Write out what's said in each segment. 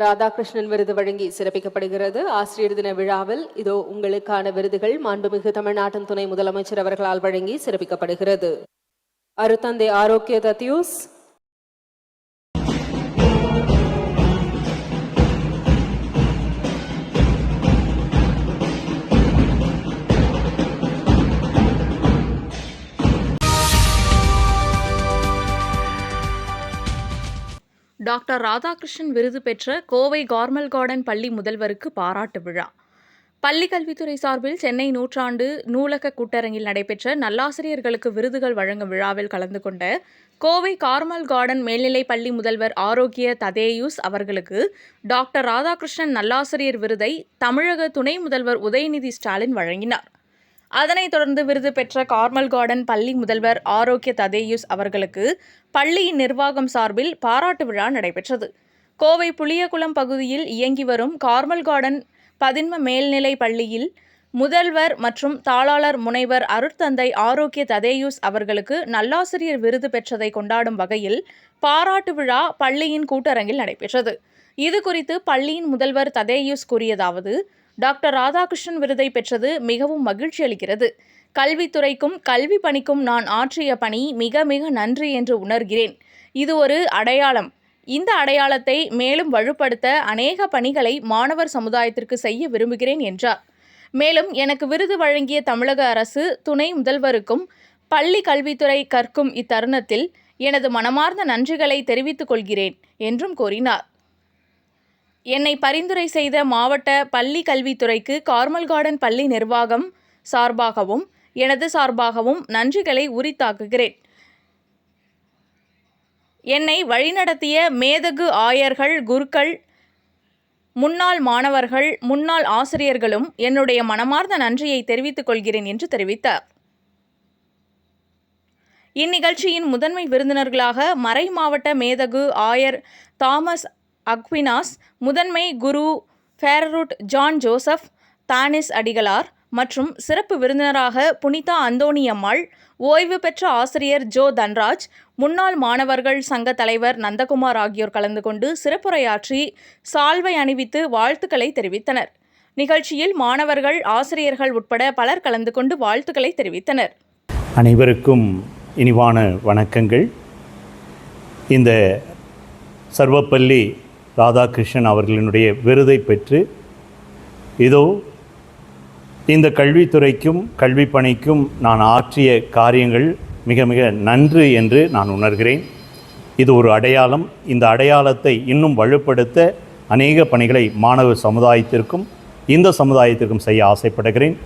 ராதாகிருஷ்ணன் விருது வழங்கி சிறப்பிக்கப்படுகிறது. ஆசிரியர் தின விழாவில் இதோ உங்களுக்கான விருதுகள் மாண்புமிகு தமிழ்நாட்டின் துணை முதலமைச்சர் அவர்களால் வழங்கி சிறப்பிக்கப்படுகிறது. அருத்தந்தை ஆரோக்கிய தத்யூஸ் டாக்டர் ராதாகிருஷ்ணன் விருது பெற்ற கோவை கார்மல் கார்டன் பள்ளி முதல்வருக்கு பாராட்டு விழா. பள்ளி கல்வித்துறை சார்பில் சென்னை நூற்றாண்டு நூலக கூட்டரங்கில் நடைபெற்ற நல்லாசிரியர்களுக்கு விருதுகள் வழங்கும் விழாவில் கலந்து கொண்ட கோவை கார்மல் கார்டன் மேல்நிலைப் பள்ளி முதல்வர் ஆரோக்கிய ததேயூஸ் அவர்களுக்கு டாக்டர் ராதாகிருஷ்ணன் நல்லாசிரியர் விருதை தமிழக துணை முதல்வர் உதயநிதி ஸ்டாலின் வழங்கினார். அதனைத் தொடர்ந்து விருது பெற்ற கார்மல் கார்டன் பள்ளி முதல்வர் ஆரோக்கிய ததேயுஸ் அவர்களுக்கு பள்ளியின் நிர்வாகம் சார்பில் பாராட்டு விழா நடைபெற்றது. கோவை புளியகுளம் பகுதியில் இயங்கி வரும் கார்மல் கார்டன் பதின்ம மேல்நிலை பள்ளியில் முதல்வர் மற்றும் தாளாளர் முனைவர் அருட்தந்தை ஆரோக்கிய ததேயுஸ் அவர்களுக்கு நல்லாசிரியர் விருது பெற்றதை கொண்டாடும் வகையில் பாராட்டு விழா பள்ளியின் கூட்டரங்கில் நடைபெற்றது. இது குறித்து பள்ளியின் முதல்வர் ததேயுஸ் கூறியதாவது டாக்டர் ராதாகிருஷ்ணன் விருதை பெற்றது மிகவும் மகிழ்ச்சி அளிக்கிறது. கல்வித்துறைக்கும் கல்வி பணிக்கும் நான் ஆற்றிய பணி மிக மிக நன்றி என்று உணர்கிறேன். இது ஒரு அடையாளம். இந்த அடையாளத்தை மேலும் வலுப்படுத்த அநேக பணிகளை மாணவர் சமுதாயத்திற்கு செய்ய விரும்புகிறேன் என்றார். மேலும் எனக்கு விருது வழங்கிய தமிழக அரசு துணை முதல்வருக்கும் பள்ளி கல்வித்துறை கற்கும் இத்தருணத்தில் எனது மனமார்ந்த நன்றிகளை தெரிவித்துக் கொள்கிறேன் என்றும் கூறினார். என்னை பரிந்துரை செய்த மாவட்ட பள்ளி கல்வித்துறைக்கு கார்மல் கார்டன் பள்ளி நிர்வாகம் சார்பாகவும் எனது சார்பாகவும் நன்றிகளை உரித்தாக்குகிறேன். என்னை வழிநடத்திய மேதகு ஆயர்கள் குருக்கள் முன்னாள் மாணவர்கள் முன்னாள் ஆசிரியர்களும் என்னுடைய மனமார்ந்த நன்றியை தெரிவித்துக் கொள்கிறேன் என்று தெரிவித்தார். இந்நிகழ்ச்சியின் முதன்மை விருந்தினர்களாக மறை மாவட்ட மேதகு ஆயர் தாமஸ் அக்வினாஸ் முதன்மை குரு ஃபேரரூட் ஜான் ஜோசப் தானிஸ் அடிகளார் மற்றும் சிறப்பு விருந்தினராக புனிதா அந்தோணியம்மாள் ஓய்வு பெற்ற ஆசிரியர் ஜோ தன்ராஜ் முன்னாள் மாணவர்கள் சங்க தலைவர் நந்தகுமார் ஆகியோர் கலந்து கொண்டு சிறப்புரையாற்றி சால்வை அணிவித்து வாழ்த்துக்களை தெரிவித்தனர். நிகழ்ச்சியில் மாணவர்கள் ஆசிரியர்கள் உட்பட பலர் கலந்து கொண்டு வாழ்த்துக்களை தெரிவித்தனர். அனைவருக்கும் இனிவான வணக்கங்கள். இந்த சர்வப்பள்ளி ராதாகிருஷ்ணன் அவர்களினுடைய விருதை பெற்று இதோ இந்த கல்வித்துறைக்கும் கல்வி பணிக்கும் நான் ஆற்றிய காரியங்கள் மிக மிக நன்று என்று நான் உணர்கிறேன். இது ஒரு அடையாளம். இந்த அடையாளத்தை இன்னும் வலுப்படுத்த அநேக பணிகளை மாணவ சமுதாயத்திற்கும் இந்த சமுதாயத்திற்கும் செய்ய ஆசைப்படுகிறேன்.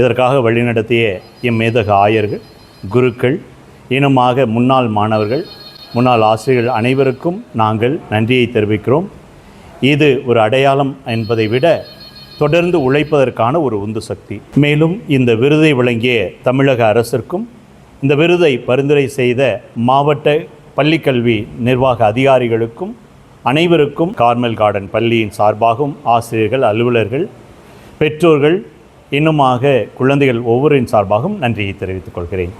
இதற்காக வழிநடத்திய எம் மேதக ஆயர்கள் குருக்கள் இனமாக முன்னாள் மாணவர்கள் முன்னாள் ஆசிரியர்கள் அனைவருக்கும் நாங்கள் நன்றியை தெரிவிக்கிறோம். இது ஒரு அடையாளம் என்பதை விட தொடர்ந்து உழைப்பதற்கான ஒரு உந்து சக்தி. மேலும் இந்த விருதை வழங்கிய தமிழக அரசிற்கும் இந்த விருதை பரிந்துரை செய்த மாவட்ட பள்ளிக்கல்வி நிர்வாக அதிகாரிகளுக்கும் அனைவருக்கும் கார்மல் கார்டன் பள்ளியின் சார்பாகவும் ஆசிரியர்கள் அலுவலர்கள் பெற்றோர்கள் இன்னுமாக குழந்தைகள் ஒவ்வொருவரின் சார்பாகவும் நன்றியை தெரிவித்துக் கொள்கிறேன்.